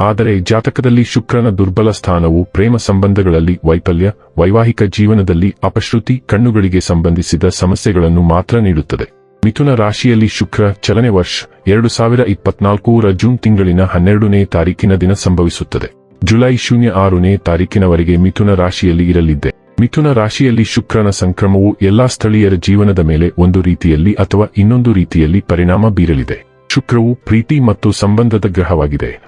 ಆದರೆ ಜಾತಕದಲ್ಲಿ ಶುಕ್ರನ ದುರ್ಬಲ ಸ್ಥಾನವು ಪ್ರೇಮ ಸಂಬಂಧಗಳಲ್ಲಿ ವೈಫಲ್ಯ, ವೈವಾಹಿಕ ಜೀವನದಲ್ಲಿ ಅಪಶ್ರುತಿ, ಕಣ್ಣುಗಳಿಗೆ ಸಂಬಂಧಿಸಿದ ಸಮಸ್ಯೆಗಳನ್ನು ಮಾತ್ರ ನೀಡುತ್ತದೆ. ಮಿಥುನ ರಾಶಿಯಲ್ಲಿ ಶುಕ್ರ ಚಲನೆ ವರ್ಷ ಎರಡು ಸಾವಿರ ಇಪ್ಪತ್ನಾಲ್ಕೂರ ಜೂನ್ ತಿಂಗಳಿನ ಹನ್ನೆರಡನೇ ತಾರೀಕಿನ ದಿನ ಸಂಭವಿಸುತ್ತದೆ. ಜುಲೈ ಶೂನ್ಯ ಆರನೇ ತಾರೀಕಿನವರೆಗೆ ಮಿಥುನ ರಾಶಿಯಲ್ಲಿ ಇರಲಿದ್ದೆ. ಮಿಥುನ ರಾಶಿಯಲ್ಲಿ ಶುಕ್ರನ ಸಂಕ್ರಮವು ಎಲ್ಲಾ ಸ್ಥಳೀಯರ ಜೀವನದ ಮೇಲೆ ಒಂದು ರೀತಿಯಲ್ಲಿ ಅಥವಾ ಇನ್ನೊಂದು ರೀತಿಯಲ್ಲಿ ಪರಿಣಾಮ ಬೀರಲಿದೆ. ಶುಕ್ರವು ಪ್ರೀತಿ ಮತ್ತು ಸಂಬಂಧದ ಗ್ರಹವಾಗಿದೆ.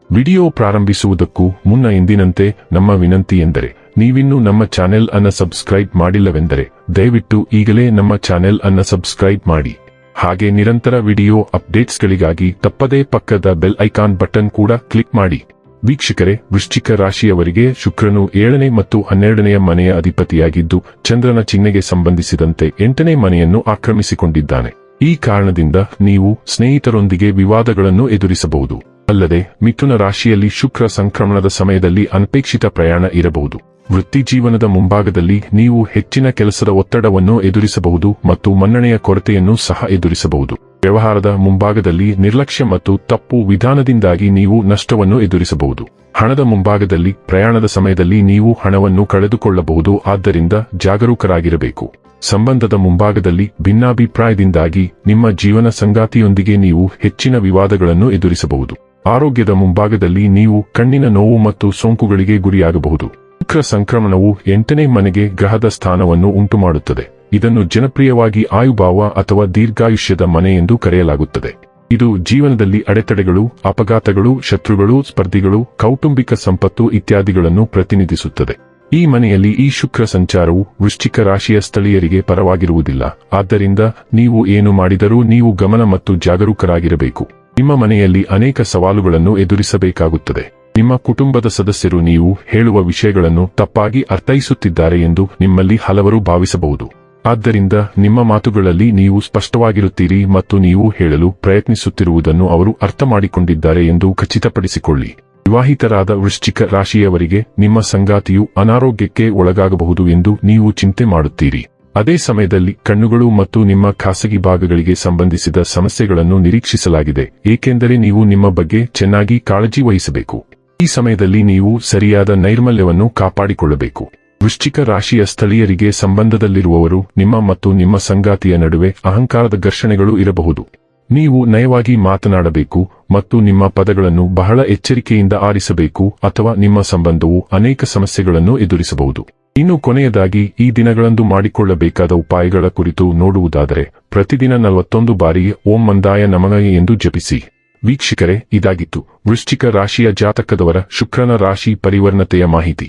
ವಿಡಿಯೋ ಪ್ರಾರಂಭಿಸುವುದಕ್ಕೂ ಮುನ್ನ ಎಂದಿನಂತೆ ನಮ್ಮ ವಿನಂತಿ ಎಂದರೆ, ನೀವಿನ್ನೂ ನಮ್ಮ ಚಾನೆಲ್ ಅನ್ನ ಸಬ್ಸ್ಕ್ರೈಬ್ ಮಾಡಿಲ್ಲವೆಂದರೆ, ದಯವಿಟ್ಟು ಈಗಲೇ ನಮ್ಮ ಚಾನೆಲ್ ಅನ್ನ ಸಬ್ಸ್ಕ್ರೈಬ್ ಮಾಡಿ. ಹಾಗೆ ನಿರಂತರ ವಿಡಿಯೋ ಅಪ್ಡೇಟ್ಸ್ಗಳಿಗಾಗಿ ತಪ್ಪದೇ ಪಕ್ಕದ ಬೆಲ್ ಐಕಾನ್ ಬಟನ್ ಕೂಡ ಕ್ಲಿಕ್ ಮಾಡಿ. ವೀಕ್ಷಕರೇ, ವೃಶ್ಚಿಕ ರಾಶಿಯವರಿಗೆ ಶುಕ್ರನು ಏಳನೇ ಮತ್ತು ಹನ್ನೆರಡನೆಯ ಮನೆಯ ಅಧಿಪತಿಯಾಗಿದ್ದು, ಚಂದ್ರನ ಚಿಹ್ನೆಗೆ ಸಂಬಂಧಿಸಿದಂತೆ ಎಂಟನೇ ಮನೆಯನ್ನು ಆಕ್ರಮಿಸಿಕೊಂಡಿದ್ದಾನೆ. ಈ ಕಾರಣದಿಂದ ನೀವು ಸ್ನೇಹಿತರೊಂದಿಗೆ ವಿವಾದಗಳನ್ನು ಎದುರಿಸಬಹುದು. ಅಲ್ಲದೆ, ಮಿಥುನ ರಾಶಿಯಲ್ಲಿ ಶುಕ್ರ ಸಂಕ್ರಮಣದ ಸಮಯದಲ್ಲಿ ಅನಪೇಕ್ಷಿತ ಪ್ರಯಾಣ ಇರಬಹುದು. ವೃತ್ತಿ ಜೀವನದ ಮುಂಭಾಗದಲ್ಲಿ ನೀವು ಹೆಚ್ಚಿನ ಕೆಲಸದ ಒತ್ತಡವನ್ನು ಎದುರಿಸಬಹುದು ಮತ್ತು ಮನ್ನಣೆಯ ಕೊರತೆಯನ್ನು ಸಹ ಎದುರಿಸಬಹುದು. ವ್ಯವಹಾರದ ಮುಂಭಾಗದಲ್ಲಿ ನಿರ್ಲಕ್ಷ್ಯ ಮತ್ತು ತಪ್ಪು ವಿಧಾನದಿಂದಾಗಿ ನೀವು ನಷ್ಟವನ್ನು ಎದುರಿಸಬಹುದು. ಹಣದ ಮುಂಭಾಗದಲ್ಲಿ ಪ್ರಯಾಣದ ಸಮಯದಲ್ಲಿ ನೀವು ಹಣವನ್ನು ಕಳೆದುಕೊಳ್ಳಬಹುದು, ಆದ್ದರಿಂದ ಜಾಗರೂಕರಾಗಿರಬೇಕು. ಸಂಬಂಧದ ಮುಂಭಾಗದಲ್ಲಿ ಭಿನ್ನಾಭಿಪ್ರಾಯದಿಂದಾಗಿ ನಿಮ್ಮ ಜೀವನ ಸಂಗಾತಿಯೊಂದಿಗೆ ನೀವು ಹೆಚ್ಚಿನ ವಿವಾದಗಳನ್ನು ಎದುರಿಸಬಹುದು. ಆರೋಗ್ಯದ ಮುಂಭಾಗದಲ್ಲಿ ನೀವು ಕಣ್ಣಿನ ನೋವು ಮತ್ತು ಸೋಂಕುಗಳಿಗೆ ಗುರಿಯಾಗಬಹುದು. ಶುಕ್ರ ಸಂಕ್ರಮಣವು ಎಂಟನೇ ಮನೆಗೆ ಗ್ರಹದ ಸ್ಥಾನವನ್ನು ಉಂಟುಮಾಡುತ್ತದೆ. ಇದನ್ನು ಜನಪ್ರಿಯವಾಗಿ ಆಯುಭಾವ ಅಥವಾ ದೀರ್ಘಾಯುಷ್ಯದ ಮನೆ ಎಂದು ಕರೆಯಲಾಗುತ್ತದೆ. ಇದು ಜೀವನದಲ್ಲಿ ಅಡೆತಡೆಗಳು, ಅಪಘಾತಗಳು, ಶತ್ರುಗಳು, ಸ್ಪರ್ಧಿಗಳು, ಕೌಟುಂಬಿಕ ಸಂಪತ್ತು ಇತ್ಯಾದಿಗಳನ್ನು ಪ್ರತಿನಿಧಿಸುತ್ತದೆ. ಈ ಮನೆಯಲ್ಲಿ ಈ ಶುಕ್ರ ಸಂಚಾರವು ವೃಶ್ಚಿಕ ರಾಶಿಯ ಸ್ಥಳೀಯರಿಗೆ ಪರವಾಗಿರುವುದಿಲ್ಲ. ಆದ್ದರಿಂದ ನೀವು ಏನು ಮಾಡಿದರೂ ನೀವು ಗಮನ ಮತ್ತು ಜಾಗರೂಕರಾಗಿರಬೇಕು. ನಿಮ್ಮ ಮನೆಯಲ್ಲಿ ಅನೇಕ ಸವಾಲುಗಳನ್ನು ಎದುರಿಸಬೇಕಾಗುತ್ತದೆ. ನಿಮ್ಮ ಕುಟುಂಬದ ಸದಸ್ಯರು ನೀವು ಹೇಳುವ ವಿಷಯಗಳನ್ನು ತಪ್ಪಾಗಿ ಅರ್ಥೈಸುತ್ತಿದ್ದಾರೆ ಎಂದು ನಿಮ್ಮಲ್ಲಿ ಹಲವರು ಭಾವಿಸಬಹುದು. ಆದ್ದರಿಂದ ನಿಮ್ಮ ಮಾತುಗಳಲ್ಲಿ ನೀವು ಸ್ಪಷ್ಟವಾಗಿರುತ್ತೀರಿ ಮತ್ತು ನೀವು ಹೇಳಲು ಪ್ರಯತ್ನಿಸುತ್ತಿರುವುದನ್ನು ಅವರು ಅರ್ಥ ಮಾಡಿಕೊಂಡಿದ್ದಾರೆ ಎಂದು ಖಚಿತಪಡಿಸಿಕೊಳ್ಳಿ. ವಿವಾಹಿತರಾದ ವೃಶ್ಚಿಕ ರಾಶಿಯವರಿಗೆ ನಿಮ್ಮ ಸಂಗಾತಿಯು ಅನಾರೋಗ್ಯಕ್ಕೆ ಒಳಗಾಗಬಹುದು ಎಂದು ನೀವು ಚಿಂತೆ ಮಾಡುತ್ತೀರಿ. ಅದೇ ಸಮಯದಲ್ಲಿ ಕಣ್ಣುಗಳು ಮತ್ತು ನಿಮ್ಮ ಖಾಸಗಿ ಭಾಗಗಳಿಗೆ ಸಂಬಂಧಿಸಿದ ಸಮಸ್ಯೆಗಳನ್ನು ನಿರೀಕ್ಷಿಸಲಾಗಿದೆ, ಏಕೆಂದರೆ ನೀವು ನಿಮ್ಮ ಬಗ್ಗೆ ಚೆನ್ನಾಗಿ ಕಾಳಜಿ ವಹಿಸಬೇಕು. ಈ ಸಮಯದಲ್ಲಿ ನೀವು ಸರಿಯಾದ ನೈರ್ಮಲ್ಯವನ್ನು ಕಾಪಾಡಿಕೊಳ್ಳಬೇಕು. ವೃಶ್ಚಿಕ ರಾಶಿಯ ಸ್ಥಳೀಯರಿಗೆ ಸಂಬಂಧದಲ್ಲಿರುವವರು, ನಿಮ್ಮ ಮತ್ತು ನಿಮ್ಮ ಸಂಗಾತಿಯ ನಡುವೆ ಅಹಂಕಾರದ ಘರ್ಷಣೆಗಳು ಇರಬಹುದು. ನೀವು ನಯವಾಗಿ ಮಾತನಾಡಬೇಕು ಮತ್ತು ನಿಮ್ಮ ಪದಗಳನ್ನು ಬಹಳ ಎಚ್ಚರಿಕೆಯಿಂದ ಆರಿಸಬೇಕು ಅಥವಾ ನಿಮ್ಮ ಸಂಬಂಧವು ಅನೇಕ ಸಮಸ್ಯೆಗಳನ್ನು ಎದುರಿಸಬಹುದು. ಇನ್ನು ಕೊನೆಯದಾಗಿ ಈ ದಿನಗಳಂದು ಮಾಡಿಕೊಳ್ಳಬೇಕಾದ ಉಪಾಯಗಳ ಕುರಿತು ನೋಡುವುದಾದರೆ ಪ್ರತಿದಿನ ನಲವತ್ತೊಂದು ಬಾರಿ ಓಂ ಮಂದಾಯ ನಮನ ಎಂದು ಜಪಿಸಿ. ವೀಕ್ಷಕರೇ, ಇದಾಗಿತ್ತು. ವೃಶ್ಚಿಕ ರಾಶಿಯ ಜಾತಕದವರ ಶುಕ್ರನ ರಾಶಿ ಪರಿವರ್ಣತೆಯ ಮಾಹಿತಿ.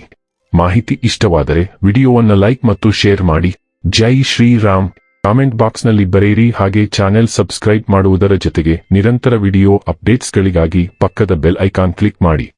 ಮಾಹಿತಿ ಇಷ್ಟವಾದರೆ ವಿಡಿಯೋವನ್ನು ಲೈಕ್ ಮತ್ತು ಶೇರ್ ಮಾಡಿ. ಜೈ ಶ್ರೀರಾಮ್. ಕಾಮೆಂಟ್ ಬಾಕ್ಸ್ನಲ್ಲಿ ಬರೆಯಿರಿ. ಹಾಗೆ ಚಾನೆಲ್ ಸಬ್ಸ್ಕ್ರೈಬ್ ಮಾಡುವುದರ ಜೊತೆಗೆ ನಿರಂತರ ವಿಡಿಯೋ ಅಪ್ಡೇಟ್ಸ್ಗಳಿಗಾಗಿ ಪಕ್ಕದ ಬೆಲ್ ಐಕಾನ್ ಕ್ಲಿಕ್ ಮಾಡಿ.